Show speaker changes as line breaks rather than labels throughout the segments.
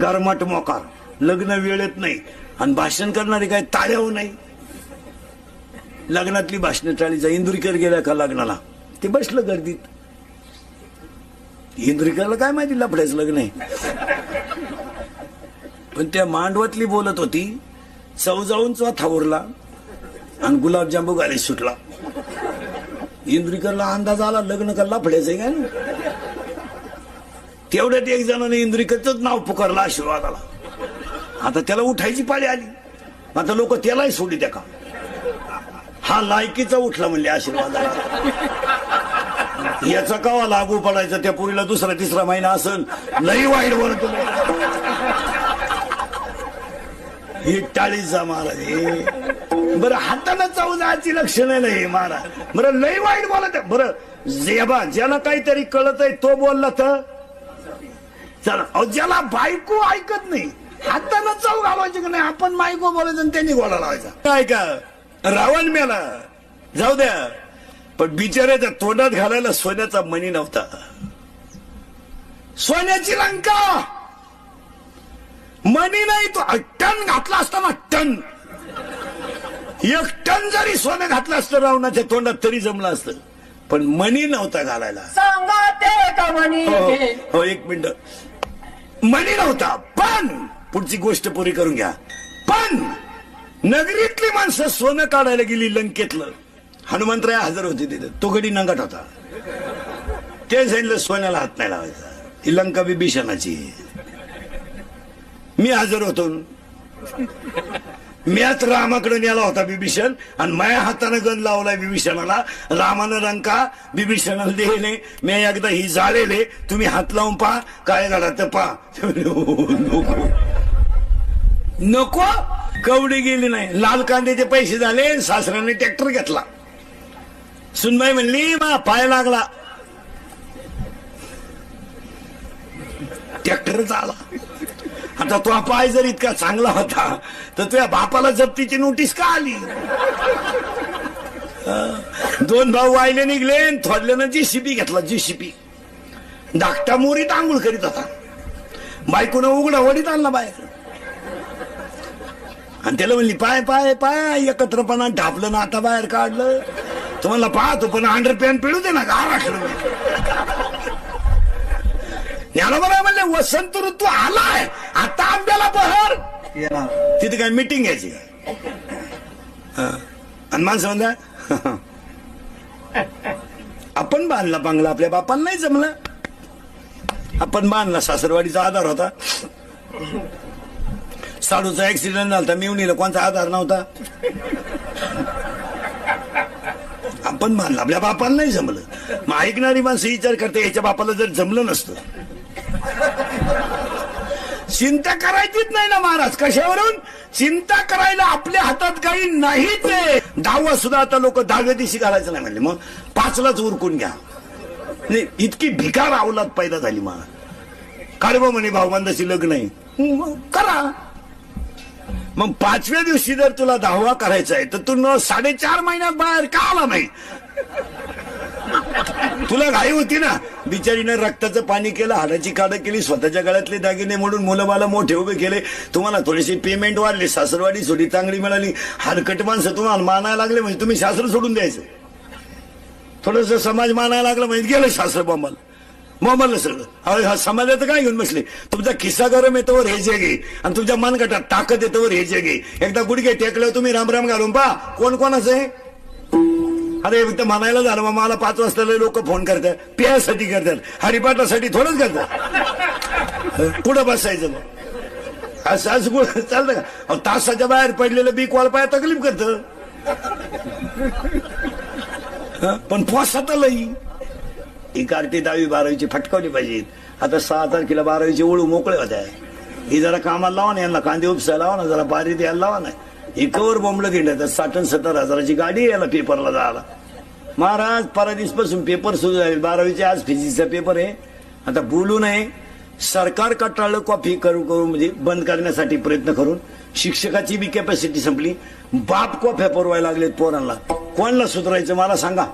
गरमाट मोकार. लग्न वेळेत नाही. आणि भाषण करणारे काय ताळ्यावर नाही. लग्नातली भाषण टाळीचा इंदुरीकर गेला का लग्नाला? ते बसलं गर्दीत. इंदुरीकरला काय माहिती लफड्याचं लग्न आहे? पण त्या मांडवातली बोलत होती चौजाऊन चौथा उरला आणि गुलाबजांबू गाली सुटला. इंद्रिकरला अंदाज आला लग्न कलर लफड्याचं आहे का ना तेवढ्यात एक जणाने इंद्रिकच नाव पुकारलं आशीर्वादाला. आता त्याला उठायची पाळी आली. आता लोक त्यालाही सोडी त्या का? हा लायकीचा उठला म्हणले आशीर्वादाला. याचा कावा लागू पडायचा त्या पुरीला दुसरा तिसरा महिना असेल लई वाईट बोलत ही टाळीचा महाराज हे. बरं हातानं चौदाची लक्षणं नाही महाराज. बरं लई वाईट बोलत बरं जेबा ज्याला काहीतरी कळत आहे तो बोलला तर? चला ज्याला बायको ऐकत नाही हातानं चौ घालवायची की नाही आपण बायको बोलायचं आणि त्यांनी गोळा लावायचा. काय का रावण मेला. जाऊ द्या. पण बिचाऱ्याच्या तोंडात घालायला सोन्याचा मणी नव्हता. सोन्याची लंका! मनी नाही तो टन घातला असताना टन. एक टन जरी सोनं घातलं असतं रावणाच्या तोंडात तरी जमलं असतं. पण मनी नव्हता घालायला. हो, हो एक मिनिट. मनी नव्हता पण पुढची गोष्ट पुरी करून घ्या. पण नगरीतली माणसं सोनं काढायला गेली लंकेतलं. हनुमंतराय हजर होते तिथे. तो गडी नंगाट होता. ते सांगितलं सोन्याला हात नाही लावायचा. ही लंका बिभीषणाची. मी हजर होतो. मीच रामाकडे नेला होता बिभीषण आणि माझ्या हातानं गण लावलाय बिभीषणाला रामानं रंका बिभीषणाला लिहिले मी एकदा ही जाळेले. तुम्ही हात लावून पहा. काय झाला तर पहा. नको. नको कवडी गेली नाही. लाल कांद्याचे पैसे झाले. सासऱ्याने ट्रॅक्टर घेतला. सुनबाई म्हणली मा पाय लागला. ट्रॅक्टरच आला आता तो पाय जर इतका चांगला होता तर तुझ्या बापाला जप्तीची नोटीस का आली? दोन भाऊ वायले निघले थोडल्यानं थोडल्यानं शिपी घेतला जीसीपी धाकटा मोरीत आंघोळ करीत होता. बायकोनं उघडा वडीत आणला बाहेर. आणि त्याला म्हणली पाय पाय पाय एकत्रपणा ढापलं ना आता बाहेर काढलं. तुम्हाला पाहतो पण अंडर पॅन्ट पिळू दे ना गारा खेळू म्हणजे. ज्ञानोबा म्हणले वसंत ऋतू आलाय. बहर तिथे काय मिटिंग घ्यायची हं. आणि माणसं म्हणता आपण बांधला बांगला आपल्या बापांना नाही जमलं. आपण बांधला सासरवाडीचा आधार होता. साडूचा ऍक्सिडेंट झाला मिवणीला कोणता आधार नव्हता. आपण बांधला आपल्या बापांना नाही जमलं. मग ऐकणारी माणसं विचार करते याच्या बापाला जर जमलं नसतं. चिंता करायचीच नाही ना महाराज. कशावरून? चिंता करायला आपल्या हातात काही नाहीच आहे. दहावा सुद्धा आता लोक दहाव्या दिवशी घालायचं नाही म्हणले. मग पाचलाच उरकून घ्या. नाही इतकी भिकार अवलाद पैदा झाली मग काढवा म्हणे भाऊबंदाशी लग्न आहे? करा. मग पाचव्या दिवशी जर तुला दहावा करायचा आहे तर तू न साडेचार महिन्यात बाहेर का आला नाही? तुला घाई होती ना? बिचारीनं रक्ताचं पाणी केलं हाडाची काढं केली स्वतःच्या गळ्यातले दागिने म्हणून मुलं मला मोठे उभे केले. तुम्हाला थोडीशी पेमेंट वाढली सासरवाडी थोडी चांगली मिळाली. हरकट माणसं तुम्हाला मानायला लागले म्हणजे तुम्ही सासर सोडून द्यायचं. थोडस समाज मानायला लागला म्हणजे गेलं सासर बॉम्बाला बॉम्बाला सगळं. अरे हा समाजात काय घेऊन बसले? तुमचा खिस्सा गरम येतोवर हे जे घे. आणि तुमच्या मनगटात ताकद येतोवर हे जे घे. एकदा गुडघे टेकल्यावर तुम्ही रामराम घालून पा कोण कोणाचं आहे? अरे फक्त म्हणायला झालं मग मला पाच वाजता लोक फोन करतात प्यासाठी करतात हरिपाठासाठी थोडंच करतात. कुठं बसायचं मग? असं असं कुठं? चालतं का? तासाच्या बाहेर पडलेलं बी कॉल पाय तकलीफ करत. पण पोसात लई. ही कार्टी दहावी बारावीची फटकावली पाहिजे. आता सहा तारखेला बारावीचे ओळू मोकळे होत्या. ही जरा कामाला लावा ना यांना कांदे उपसा लावा ना जरा बारीत यायला लावा ना. ही कवर बोंबलं तर साठ सत्तर हजाराची गाडी यायला पेपरला जायला. महाराजपासून पेपर सुरू झाले. बारावीचे आज फिजिक्सचा पेपर आहे. आता बोलू नये. सरकार कटाळलं कॉफी करू करू म्हणजे बंद करण्यासाठी प्रयत्न करून. शिक्षकाची बी कॅपॅसिटी संपली. बाप कॉफ्या पुरवायला लागलेत पोरांना. कोणाला सुधारायचं मला सांगा.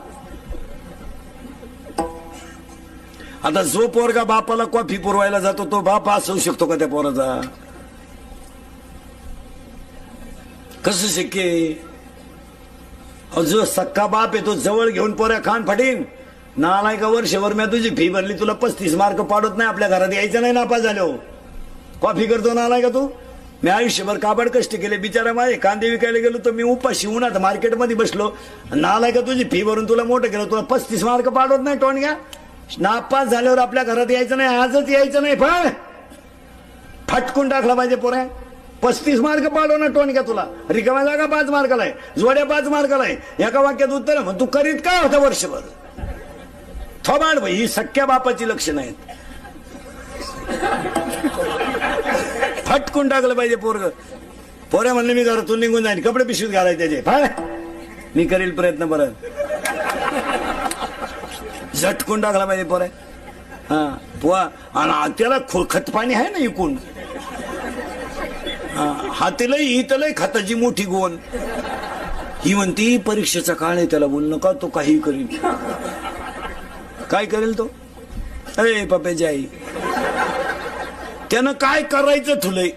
आता जो पोरगा बापाला कॉफी पुरवायला जातो तो बाप आज होऊ शकतो का त्या पोराचा? कसं शक्य आहे? जो सक्का बाप आहे तो जवळ घेऊन पोऱ्या खान फटीन. नालाय का वर्षभर मी तुझी फी भरली तुला पस्तीस मार्क पाडत नाही आपल्या घरात यायचं नाही नापास झालो. कॉफी करतो नालाय का तू? मी आयुष्यभर काबड कष्ट केले बिचारा माझे कांदे विकायला गेलो तर मी उपाशी उन्हात मार्केटमध्ये बसलो. नालाय का तुझी फी भरून तुला मोठं केलं तुला पस्तीस मार्क पाडत नाही टोणग्या. नापास झाल्यावर आपल्या घरात यायचं नाही आजच यायचं नाही पण फटकून टाकला पाहिजे पोऱ्या. पस्तीस मार्क पाडवणार ना टोणक्या तुला. रिकामा जागा पाच मार्काला आहे. जोड्या पाच मार्काला आहे. एका वाक्यात उत्तर मग तू करीत काय होता वर्षभर? थोबाड भाई ही सख्या बापाची लक्षणं आहेत. फटकून टाकलं पाहिजे पोरग. पोऱ्या म्हणले मी घरातून निघून जाईन. कपडे पिशवीत घालाय त्याचे फाय मी करील प्रयत्न परत. झटकून टाकला पाहिजे पोऱ्या हा. पोहा आणि त्याला खतपाणी खत पाणी आहे ना इकून. हातीलय हितलय खताची मोठी गोन ही म्हणती परीक्षेचा काळ आहे त्याला बोल नका तो काही करील काय करेल तो? अरे पप्याची आई त्यानं काय करायचं थुलय